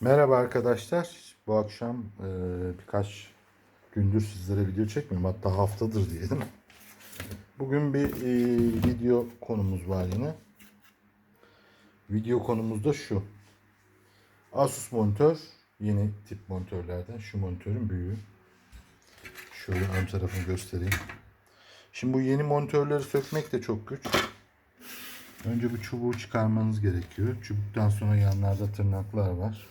Merhaba arkadaşlar. Bu akşam e, birkaç gündür sizlere video çekmiyorum. Hatta haftadır diyelim. Bugün bir e, video konumuz var yine. Video konumuz da şu. Asus monitör. Yeni tip monitörlerden. Şu monitörün büyüğü. Şöyle ön tarafını göstereyim. Şimdi bu yeni monitörleri sökmek de çok güç. Önce bu çubuğu çıkarmanız gerekiyor. Çubuktan sonra yanlarda tırnaklar var.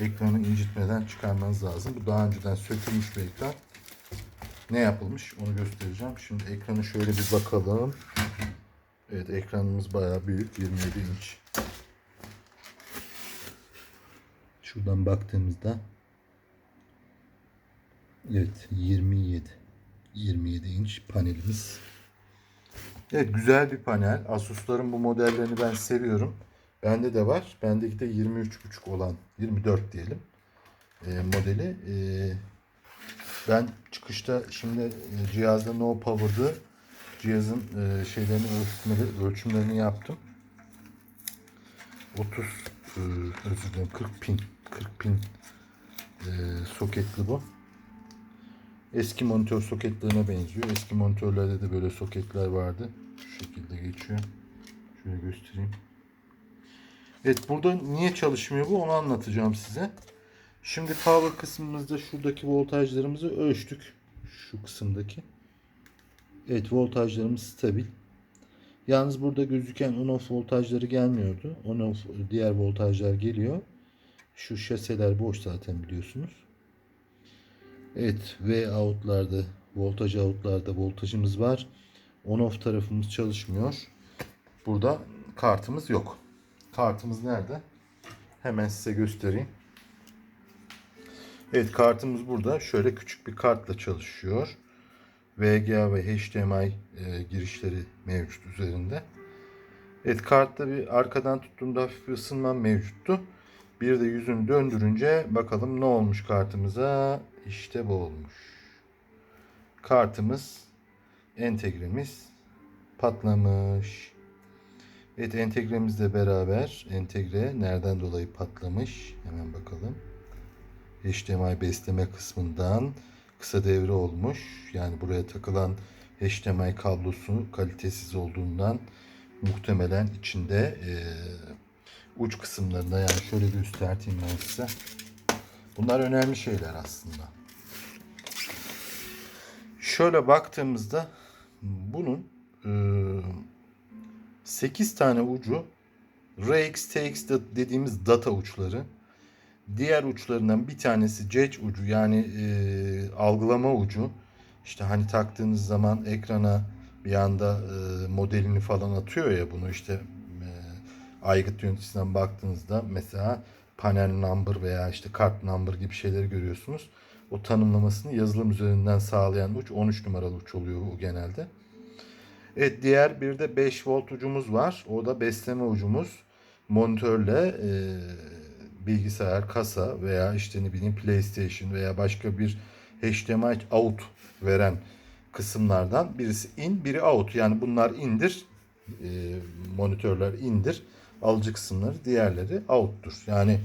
Ekranı incitmeden çıkarmanız lazım. Bu daha önceden sökülmüş bir ekran. Ne yapılmış onu göstereceğim. Şimdi ekranı şöyle bir bakalım. Evet ekranımız bayağı büyük. 27 inç. Şuradan baktığımızda Evet 27 27 inç panelimiz. Evet güzel bir panel. Asus'ların bu modellerini ben seviyorum. Bende de var. Bendeki de 23.5 olan 24 diyelim e, modeli. E, ben çıkışta şimdi e, cihazda no power'dı. Cihazın e, şeylerini ölçümleri, ölçümlerini yaptım. 30 e, özür dilerim 40 pin 40 pin e, soketli bu. Eski monitör soketlerine benziyor. Eski monitörlerde de böyle soketler vardı. Şekilde geçiyor. Şöyle göstereyim. Evet burada niye çalışmıyor bu onu anlatacağım size. Şimdi power kısmımızda şuradaki voltajlarımızı ölçtük. Şu kısımdaki. Evet voltajlarımız stabil. Yalnız burada gözüken on-off voltajları gelmiyordu. On-off diğer voltajlar geliyor. Şu şaseler boş zaten biliyorsunuz. Evet V out'larda voltaj out'larda voltajımız var. On-off tarafımız çalışmıyor. Burada kartımız yok. Kartımız nerede? Hemen size göstereyim. Evet kartımız burada. Şöyle küçük bir kartla çalışıyor. VGA ve HDMI e, girişleri mevcut üzerinde. Evet kartta bir arkadan tuttuğumda hafif bir ısınma mevcuttu. Bir de yüzünü döndürünce bakalım ne olmuş kartımıza. İşte bu olmuş. Kartımız entegremiz patlamış. Evet entegremizle beraber entegre nereden dolayı patlamış hemen bakalım. HDMI besleme kısmından kısa devre olmuş. Yani buraya takılan HDMI kablosu kalitesiz olduğundan muhtemelen içinde e, uç kısımlarında yani şöyle göstereyim ben size. Bunlar önemli şeyler aslında. Şöyle baktığımızda bunun e, 8 tane ucu RX, TX dediğimiz data uçları. Diğer uçlarından bir tanesi CEC ucu yani e, algılama ucu. İşte hani taktığınız zaman ekrana bir anda e, modelini falan atıyor ya bunu işte e, aygıt yöneticisinden baktığınızda mesela panel number veya işte kart number gibi şeyleri görüyorsunuz. O tanımlamasını yazılım üzerinden sağlayan uç 13 numaralı uç oluyor o genelde. Evet diğer bir de 5 volt ucumuz var. O da besleme ucumuz. Monitörle e, bilgisayar, kasa veya işte ne bileyim PlayStation veya başka bir HDMI out veren kısımlardan birisi in, biri out. Yani bunlar indir, e, monitörler indir, alıcı kısımları diğerleri out'tur. Yani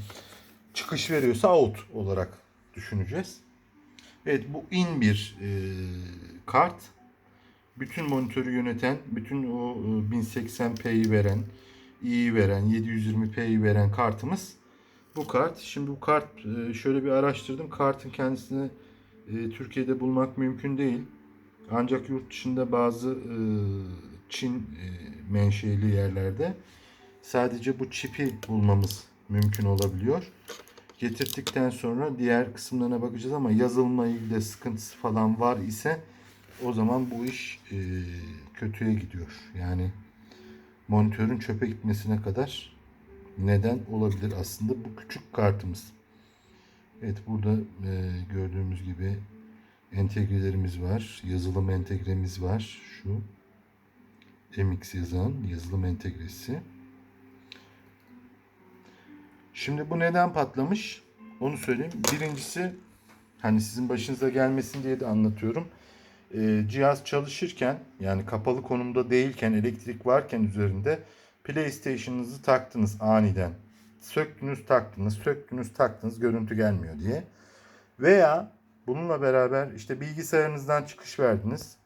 çıkış veriyorsa out olarak düşüneceğiz. Evet bu in bir e, kart. Bütün monitörü yöneten, bütün o e, 1080p'yi veren, iyi veren, 720p'yi veren kartımız bu kart. Şimdi bu kart e, şöyle bir araştırdım. Kartın kendisini e, Türkiye'de bulmak mümkün değil. Ancak yurt dışında bazı e, Çin e, menşeli yerlerde sadece bu çipi bulmamız mümkün olabiliyor. Getirdikten sonra diğer kısımlarına bakacağız ama yazılma ilgili sıkıntısı falan var ise o zaman bu iş e, kötüye gidiyor. Yani monitörün çöpe gitmesine kadar neden olabilir aslında bu küçük kartımız. Evet burada e, gördüğümüz gibi entegrelerimiz var. Yazılım entegremiz var. Şu MX yazan yazılım entegresi. Şimdi bu neden patlamış? Onu söyleyeyim. Birincisi hani sizin başınıza gelmesin diye de anlatıyorum. Ee, cihaz çalışırken yani kapalı konumda değilken elektrik varken üzerinde PlayStation'ınızı taktınız aniden. söktünüz taktınız, söktünüz taktınız görüntü gelmiyor diye. Veya bununla beraber işte bilgisayarınızdan çıkış verdiniz.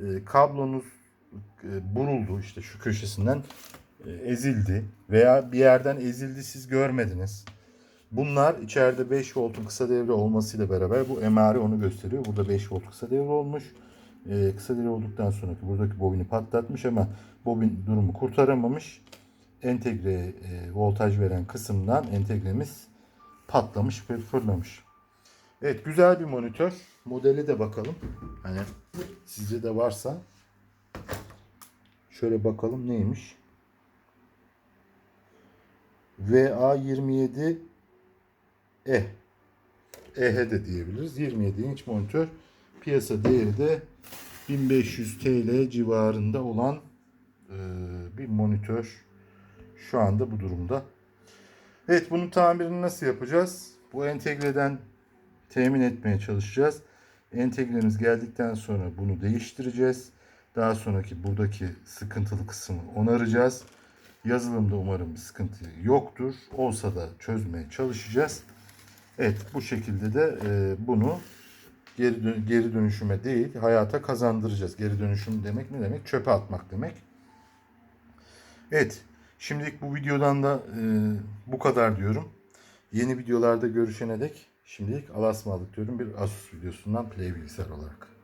E, kablonuz e, buruldu işte şu köşesinden e, ezildi veya bir yerden ezildi siz görmediniz. Bunlar içeride 5 voltun kısa devre olmasıyla beraber bu emare onu gösteriyor. Burada 5 volt kısa devre olmuş. Ee, kısa devre olduktan sonraki buradaki bobini patlatmış ama bobin durumu kurtaramamış. Entegre e, voltaj veren kısımdan entegremiz patlamış ve fırlamış. Evet güzel bir monitör. Modeli de bakalım. Hani sizce de varsa şöyle bakalım neymiş. VA27 E. EH de diyebiliriz. 27 inç monitör. Piyasa değeri de 1500 TL civarında olan e, bir monitör. Şu anda bu durumda. Evet bunun tamirini nasıl yapacağız? Bu entegreden temin etmeye çalışacağız. Entegremiz geldikten sonra bunu değiştireceğiz. Daha sonraki buradaki sıkıntılı kısmı onaracağız. Yazılımda umarım bir sıkıntı yoktur. Olsa da çözmeye çalışacağız. Evet bu şekilde de e, bunu geri, dö- geri dönüşüme değil hayata kazandıracağız. Geri dönüşüm demek ne demek? Çöpe atmak demek. Evet şimdilik bu videodan da e, bu kadar diyorum. Yeni videolarda görüşene dek şimdilik Allah'a ısmarladık diyorum bir Asus videosundan Play bilgisayar olarak.